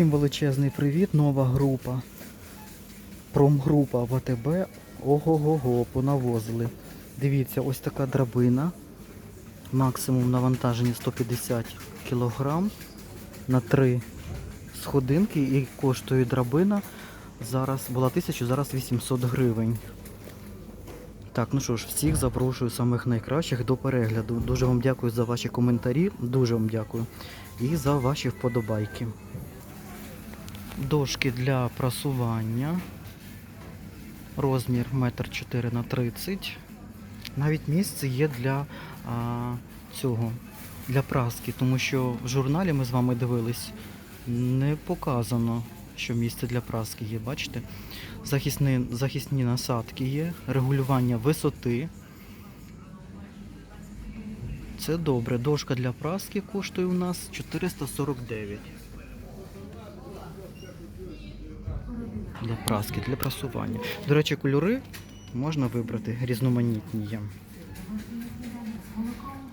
Всім величезний привіт, нова група. Промгрупа ВТБ. Ого-го-го, понавозили. Дивіться, ось така драбина. Максимум навантаження 150 кг на 3 сходинки і коштує драбина. Зараз була 1000, зараз 800 гривень. Так, ну що ж, всіх запрошую самих найкращих до перегляду. Дуже вам дякую за ваші коментарі, дуже вам дякую. І за ваші вподобайки. Дошки для прасування. Розмір 1,4 на 30 Навіть місце є для а, цього, для праски, тому що в журналі ми з вами дивились, не показано, що місце для праски є. Бачите? Захисні, захисні насадки є, регулювання висоти. Це добре. Дошка для праски коштує у нас 449. Для праски, для прасування. До речі, кольори можна вибрати різноманітні.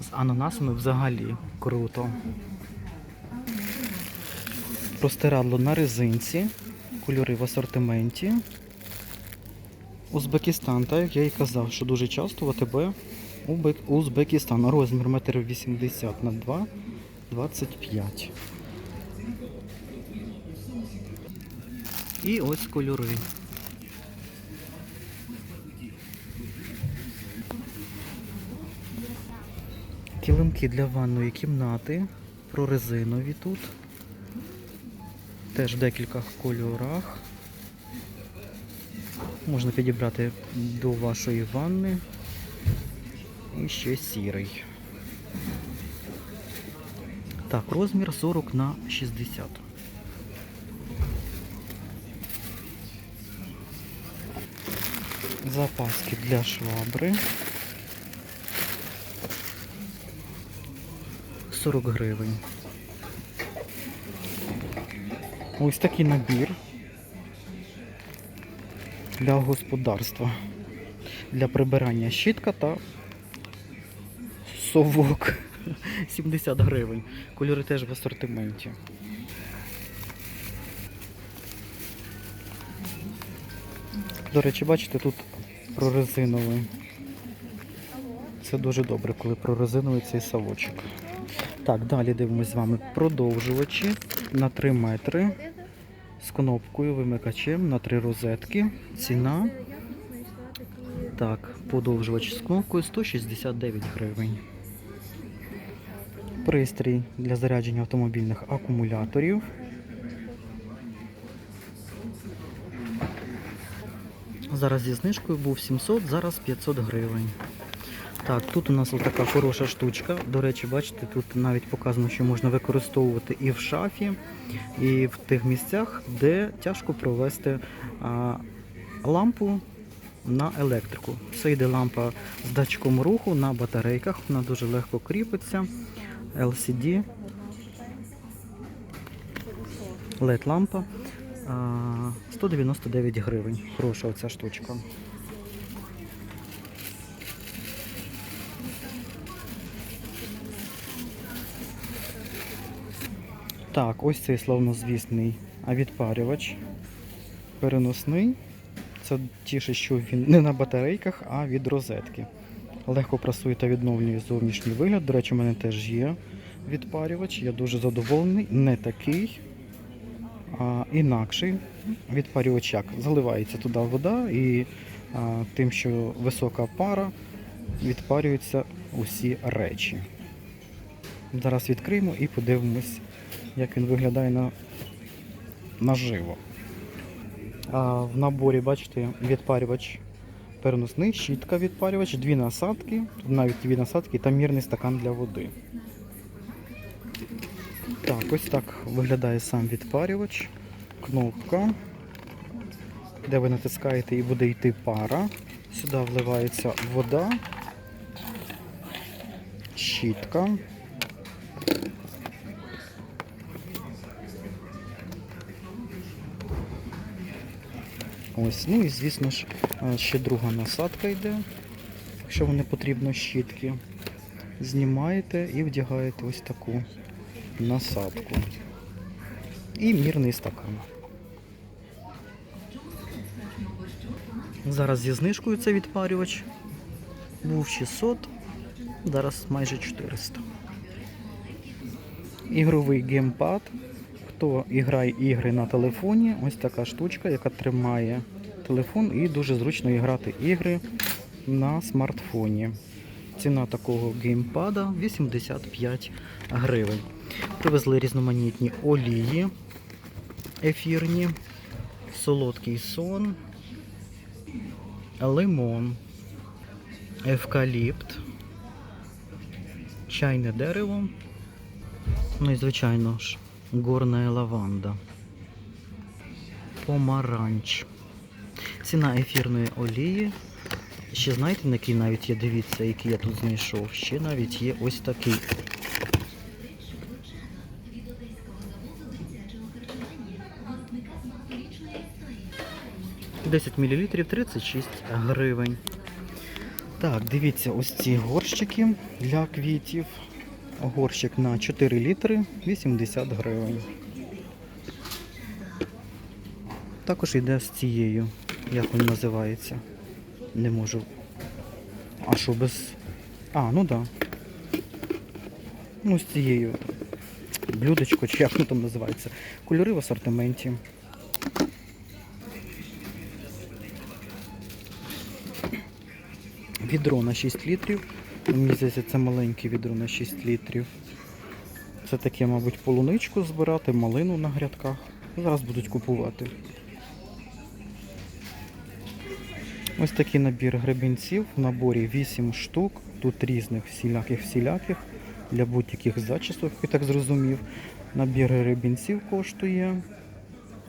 З ананасами взагалі круто. Простирадло на резинці, кольори в асортименті. Узбекистан, так як я і казав, що дуже часто в АТБ Узбекистан. Розмір 1,80 м на 2, І ось кольори. Килимки для ванної кімнати. Прорезинові тут. Теж в декількох кольорах. Можна підібрати до вашої ванни. І ще сірий. Так, розмір 40 на 60. Запаски для швабри. 40 гривень. Ось такий набір для господарства. Для прибирання щітка та совок. 70 гривень. Кольори теж в асортименті. До речі, бачите, тут прорезиновий. Це дуже добре, коли прорезиновий цей совочок. Так, далі дивимось з вами продовжувачі на 3 метри з кнопкою, вимикачем на 3 розетки. Ціна. Так, подовжувач з кнопкою 169 гривень. Пристрій для зарядження автомобільних акумуляторів. Зараз зі знижкою був 700, зараз 500 гривень. Так, тут у нас така хороша штучка. До речі, бачите, тут навіть показано, що можна використовувати і в шафі, і в тих місцях, де тяжко провести а, лампу на електрику. Це йде лампа з датчиком руху на батарейках, вона дуже легко кріпиться. LCD. LED лампа. 199 гривень. Хороша оця штучка. Так, ось цей славнозвісний відпарювач. Переносний. Це тіше, що він не на батарейках, а від розетки. Легко прасує та відновлює зовнішній вигляд. До речі, у мене теж є відпарювач. Я дуже задоволений. Не такий, інакший відпарювач як. Заливається туди вода і тим, що висока пара, відпарюються усі речі. Зараз відкриємо і подивимось, як він виглядає на, наживо. А в наборі, бачите, відпарювач переносний, щітка відпарювач, дві насадки, навіть дві насадки та мірний стакан для води. Так, ось так виглядає сам відпарювач. Кнопка, де ви натискаєте і буде йти пара. Сюди вливається вода, щітка. Ось, ну і звісно ж, е, ще друга насадка йде, якщо вам не потрібно щітки. Знімаєте і вдягаєте ось таку насадку. І мірний стакан. Зараз зі знижкою це відпарювач. Був 600, зараз майже 400. Ігровий геймпад. Хто грає ігри на телефоні, ось така штучка, яка тримає телефон і дуже зручно грати ігри на смартфоні. Ціна такого геймпада 85 гривень. Привезли різноманітні олії ефірні, солодкий сон, лимон, евкаліпт, чайне дерево, ну і, звичайно ж, горна лаванда, помаранч. Ціна ефірної олії. Ще знаєте, на який навіть є, дивіться, який я тут знайшов. Ще навіть є ось такий. Десять мл 36 гривень. Так, дивіться, ось ці горщики для квітів. Горщик на 4 літри 80 гривень. Також йде з цією, як він називається. Не можу. А що без. А, ну так. Да. Ну, з цією. Блюдечко, чи як воно там називається. Кольори в асортименті. Відро на 6 літрів. Мені здається, це маленьке відро на 6 літрів. Це таке, мабуть, полуничку збирати, малину на грядках. Зараз будуть купувати. Ось такий набір гребінців. В наборі 8 штук. Тут різних всіляких-всіляких для будь-яких зачісок, я так зрозумів. Набір гребінців коштує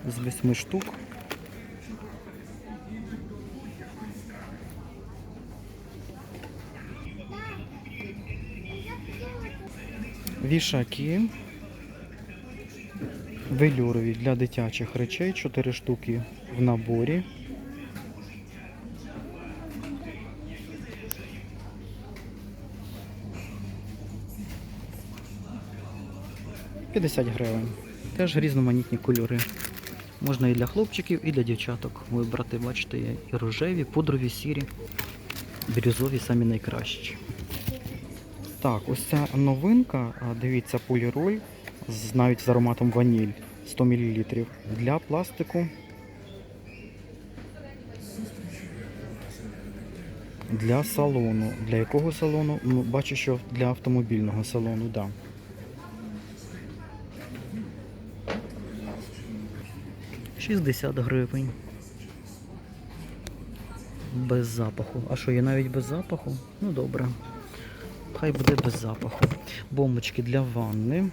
з 8 штук. Вішаки велюрові для дитячих речей 4 штуки в наборі. – 50 гривень. Теж різноманітні кольори. Можна і для хлопчиків, і для дівчаток вибрати. Бачите, є і рожеві, пудрові, сірі, бірюзові самі найкращі. Так, ось ця новинка, дивіться, поліроль навіть з ароматом ваніль 100 мл для пластику. Для салону. Для якого салону? Ну, бачу, що для автомобільного салону, так. Да. Шістдесят гривень. Без запаху. А що, є навіть без запаху? Ну добре. Хай буде без запаху. Бомбочки для ванни.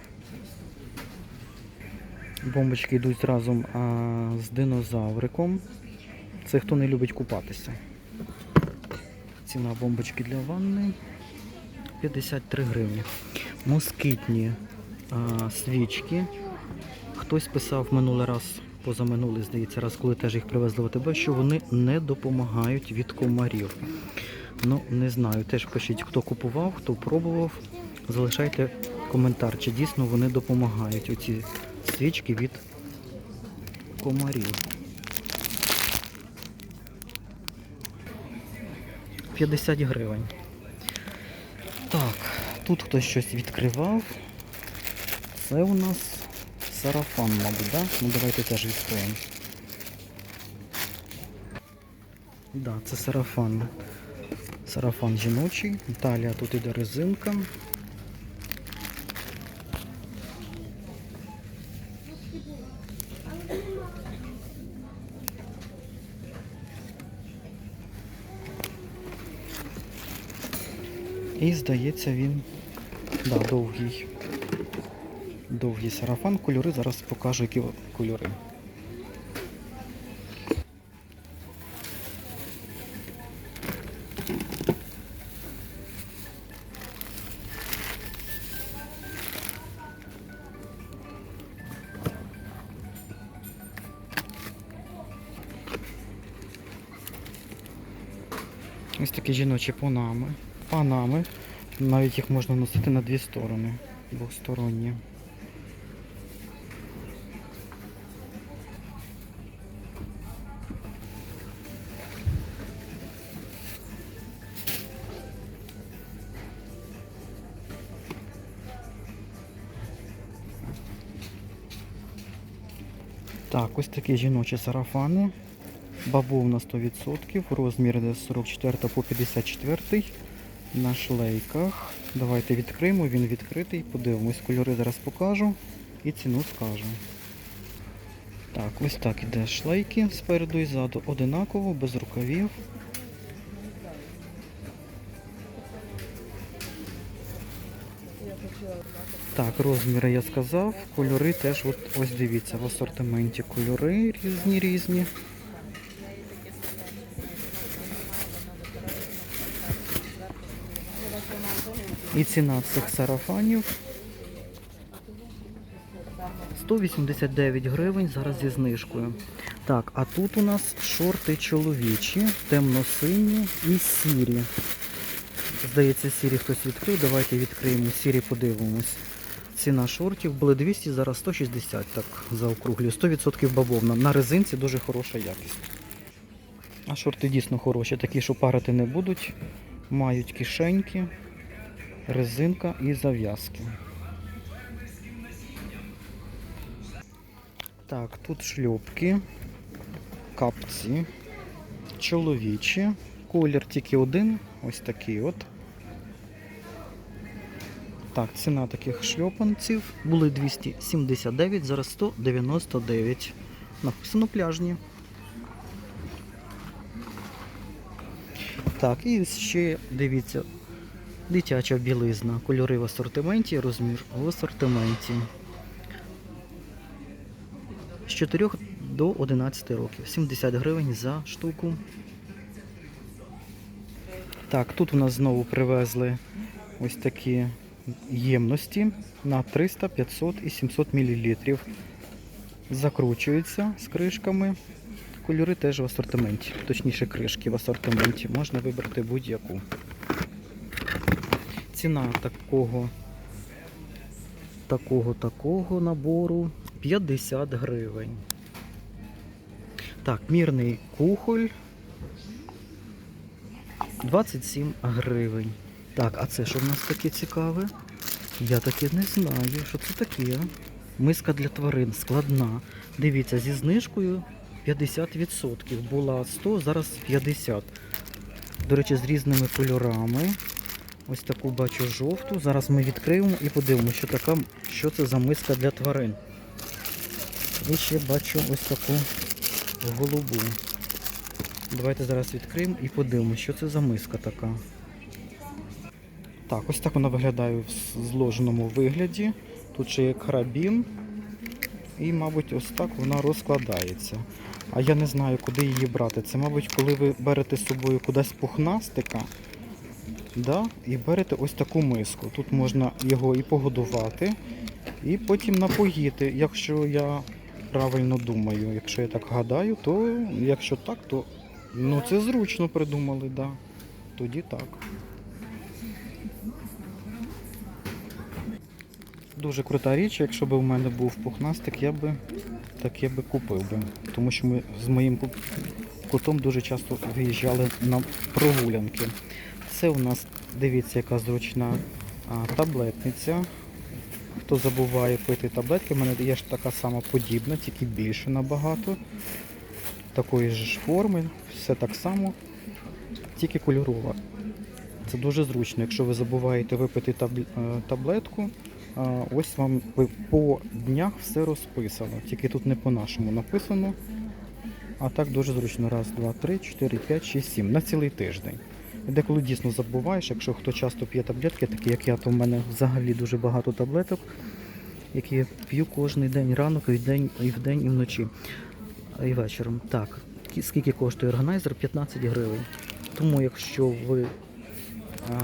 Бомбочки йдуть разом а, з динозавриком. Це хто не любить купатися. Ціна бомбочки для ванни 53 гривні. Москитні а, свічки. Хтось писав минулий раз, позаминулий, здається, раз, коли теж їх привезли в ОТБ, що вони не допомагають від комарів. Ну, не знаю. Теж пишіть, хто купував, хто пробував. Залишайте коментар, чи дійсно вони допомагають оці свічки від комарів. 50 гривень. Так, тут хтось щось відкривав. Це у нас сарафан, мабуть, да? Ну давайте теж відкриємо. Да, це сарафан. Сарафан жіночий. Далі тут іде резинка. І здається він да, довгий. Довгий сарафан. Кольори зараз покажу, які кольори. Ось такі жіночі панами. Панами. Навіть їх можна носити на дві сторони, двосторонні. Так, ось такі жіночі сарафани. Бавовна 100%, розмір з 44 по 54 на шлейках. Давайте відкриємо, він відкритий, подивимось, кольори зараз покажу і ціну скажу. Так, ось так іде шлейки спереду і ззаду. Одинаково, без рукавів. Так, розміри я сказав, кольори теж от, ось дивіться, в асортименті кольори різні різні. І ціна цих сарафанів 189 гривень зараз зі знижкою. Так, а тут у нас шорти чоловічі, темно-сині і сірі. Здається, сірі хтось відкрив. Давайте відкриємо сірі, подивимось. Ціна шортів були 200, зараз 160, так заокруглюю. 100% бавовна. На резинці дуже хороша якість. А шорти дійсно хороші, такі, що парити не будуть. Мають кишеньки, резинка і зав'язки. Так, тут шльопки, капці, чоловічі. Колір тільки один, ось такий от. Так, ціна таких шльопанців були 279, зараз 199. Написано пляжні. Так, і ще дивіться, дитяча білизна. Кольори в асортименті, розмір в асортименті. З 4 до 11 років. 70 гривень за штуку. Так, тут у нас знову привезли ось такі ємності на 300, 500 і 700 мл. Закручуються з кришками. Кольори теж в асортименті, точніше кришки в асортименті. Можна вибрати будь-яку. Ціна такого, такого, такого набору 50 гривень. Так, мірний кухоль 27 гривень. Так, а це що в нас таке цікаве? Я таке не знаю, що це таке. Миска для тварин складна. Дивіться, зі знижкою 50%. Була 100, зараз 50. До речі, з різними кольорами. Ось таку бачу жовту. Зараз ми відкриємо і подивимося, що така, що це за миска для тварин. І ще бачу ось таку голубу. Давайте зараз відкриємо і подивимося, що це за миска така. Так, ось так вона виглядає в зложеному вигляді. Тут ще є карабін. І, мабуть, ось так вона розкладається. А я не знаю, куди її брати. Це, мабуть, коли ви берете з собою кудись пухнастика, да, і берете ось таку миску. Тут можна його і погодувати, і потім напоїти. Якщо я правильно думаю, якщо я так гадаю, то якщо так, то ну, це зручно придумали, да. Тоді так. Дуже крута річ, якщо б у мене був пухнастик, я би таке би купив би. Тому що ми з моїм котом дуже часто виїжджали на прогулянки. Це у нас, дивіться, яка зручна таблетниця. Хто забуває пити таблетки, в мене є ж така сама подібна, тільки більше набагато. Такої ж форми, все так само, тільки кольорова. Це дуже зручно, якщо ви забуваєте випити е, таблетку. Ось вам по днях все розписано. Тільки тут не по-нашому написано. А так дуже зручно. Раз, два, три, чотири, п'ять, шість, сім. На цілий тиждень. Деколи дійсно забуваєш, якщо хто часто п'є таблетки, такі як я, то в мене взагалі дуже багато таблеток, які я п'ю кожен день, ранок, і вдень, і вдень, і вночі. І вечором. Так, скільки коштує органайзер? 15 гривень. Тому якщо ви а,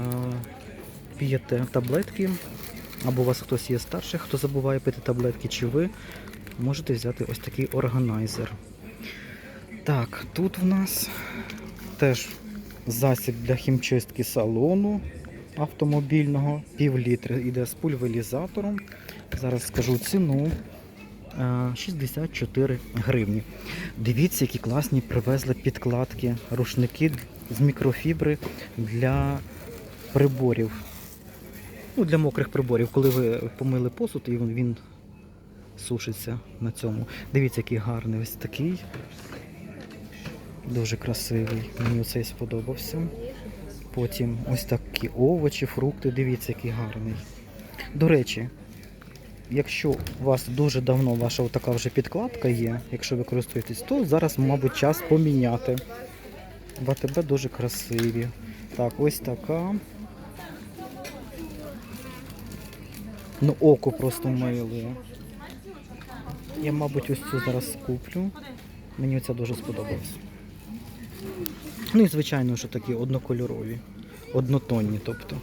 п'єте таблетки, або у вас хтось є старший, хто забуває пити таблетки, чи ви можете взяти ось такий органайзер. Так, тут в нас теж засіб для хімчистки салону автомобільного, пів літри йде з пульверізатором. Зараз скажу ціну. Е, 64 гривні. Дивіться, які класні привезли підкладки, рушники з мікрофібри для приборів. Ну, для мокрих приборів. Коли ви помили посуд і він сушиться на цьому. Дивіться, який гарний ось такий. Дуже красивий. Мені цей сподобався. Потім ось такі овочі, фрукти. Дивіться, який гарний. До речі, якщо у вас дуже давно ваша така вже підкладка є, якщо ви користуєтесь, то зараз, мабуть, час поміняти. В АТБ дуже красиві. Так, ось така. Ну, око просто миле. Я, мабуть, ось цю зараз куплю. Мені ця дуже сподобалась. Ну і звичайно, що такі однокольорові, однотонні, тобто.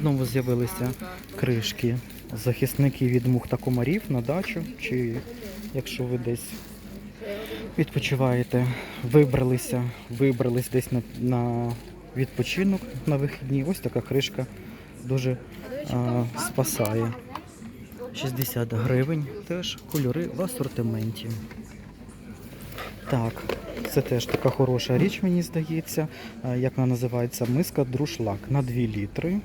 Знову з'явилися кришки, захисники від мух та комарів на дачу, чи якщо ви десь відпочиваєте, вибралися, вибрались десь на, на відпочинок на вихідні. Ось така кришка дуже а, спасає. 60 гривень теж кольори в асортименті. Так, це теж така хороша річ, мені здається. Як вона називається? Миска друшлак на 2 літри.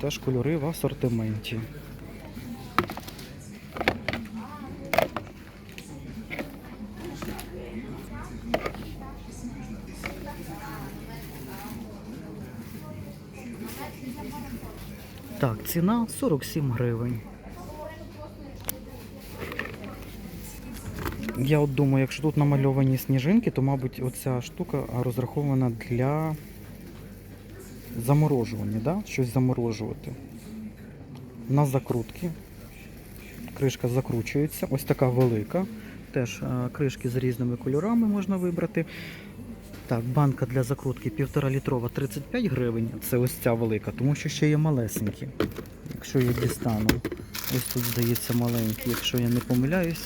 Теж кольори в асортименті. Так, ціна 47 гривень. Я от думаю, якщо тут намальовані сніжинки, то, мабуть, оця штука розрахована для заморожування, да? щось заморожувати. На закрутки. Кришка закручується. Ось така велика. Теж е, кришки з різними кольорами можна вибрати. Так, банка для закрутки 1,5 літрова 35 гривень. Це ось ця велика, тому що ще є малесенькі. Якщо я дістану. Ось тут, здається, маленькі, якщо я не помиляюсь.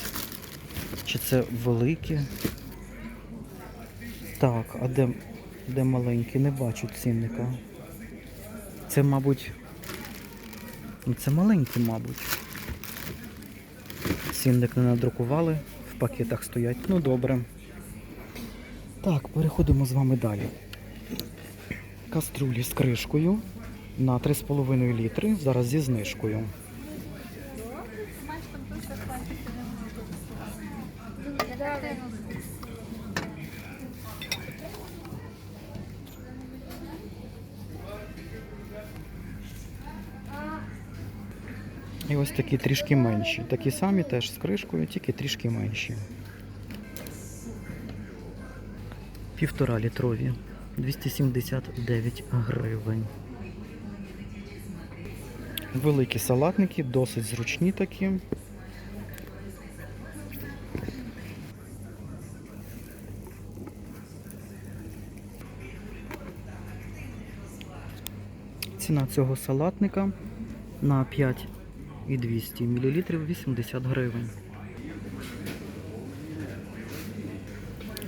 Чи це великі? Так, а де, де маленькі? Не бачу цінника. Це, мабуть. Це маленькі, мабуть. Цінник не надрукували, в пакетах стоять. Ну добре. Так, переходимо з вами далі. Каструлі з кришкою на 3,5 літри, зараз зі знижкою. І ось такі трішки менші. Такі самі теж з кришкою, тільки трішки менші. Півтора літрові. 279 гривень. Великі салатники, досить зручні такі. Ціна цього салатника на 5 і 200 мл 80 гривень.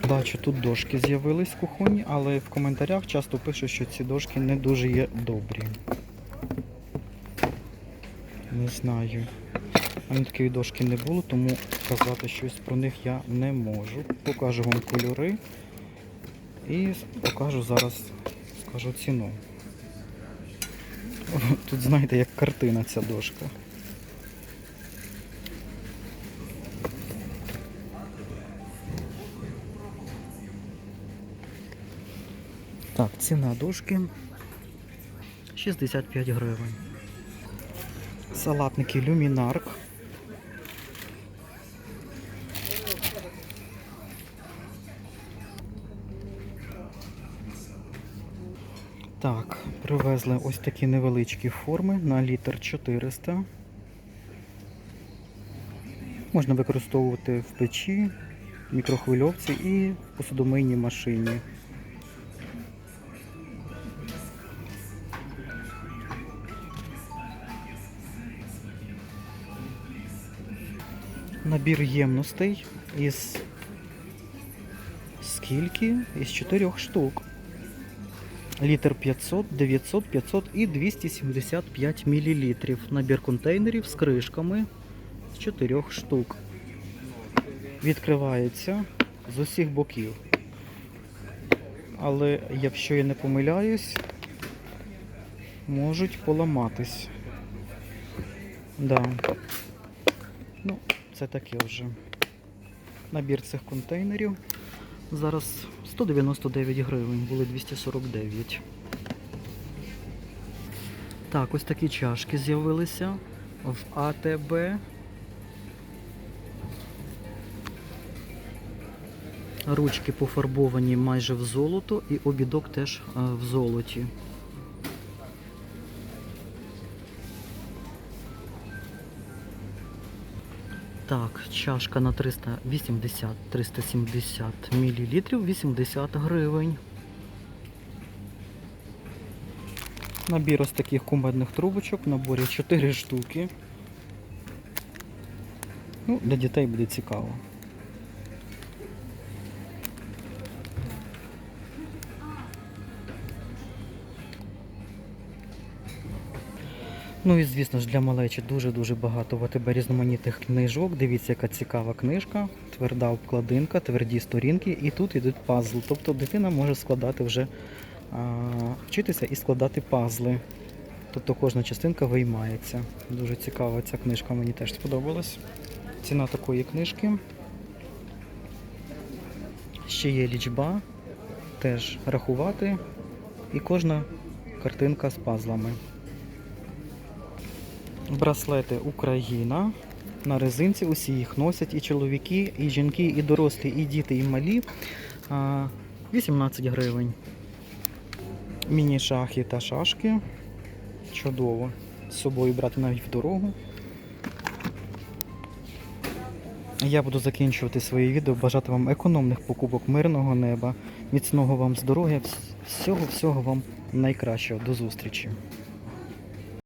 Бачу, тут дошки з'явились кухонні, але в коментарях часто пишуть, що ці дошки не дуже є добрі. Не знаю. У мене такої дошки не було, тому казати щось про них я не можу. Покажу вам кольори і покажу зараз, скажу ціну. Тут, знаєте, як картина ця дошка. Так, ціна дошки 65 гривень. Салатники люмінарк. Так, привезли ось такі невеличкі форми на літр 400. Можна використовувати в печі, мікрохвильовці і в посудомийній машині. Набір ємностей із скільки? Із чотирьох штук. Літр 500, 900, 500 і 275 мл. Набір контейнерів з кришками з 4 штук. Відкривається з усіх боків. Але якщо я не помиляюсь, можуть поламатись. Да. Ну, це таке вже. Набір цих контейнерів. Зараз 199 гривень, були 249. Так, ось такі чашки з'явилися в АТБ. Ручки пофарбовані майже в золото і обідок теж е, в золоті. Так, чашка на 380-370 мл, 80 гривень. Набір ось таких кумедних трубочок, в наборі 4 штуки. Ну, для дітей буде цікаво. Ну і звісно ж для малечі дуже-дуже багато в АТБ різноманітних книжок. Дивіться, яка цікава книжка, тверда обкладинка, тверді сторінки, і тут йдуть пазл. Тобто дитина може складати вже а, вчитися і складати пазли. Тобто кожна частинка виймається. Дуже цікава ця книжка, мені теж сподобалась. Ціна такої книжки. Ще є лічба, теж рахувати, і кожна картинка з пазлами. Браслети Україна. На резинці усі їх носять і чоловіки, і жінки, і дорослі, і діти, і малі. 18 гривень. Міні-шахи та шашки. Чудово. З собою брати навіть в дорогу. Я буду закінчувати своє відео, бажати вам економних покупок, мирного неба, міцного вам здоров'я, всього-всього вам найкращого. До зустрічі!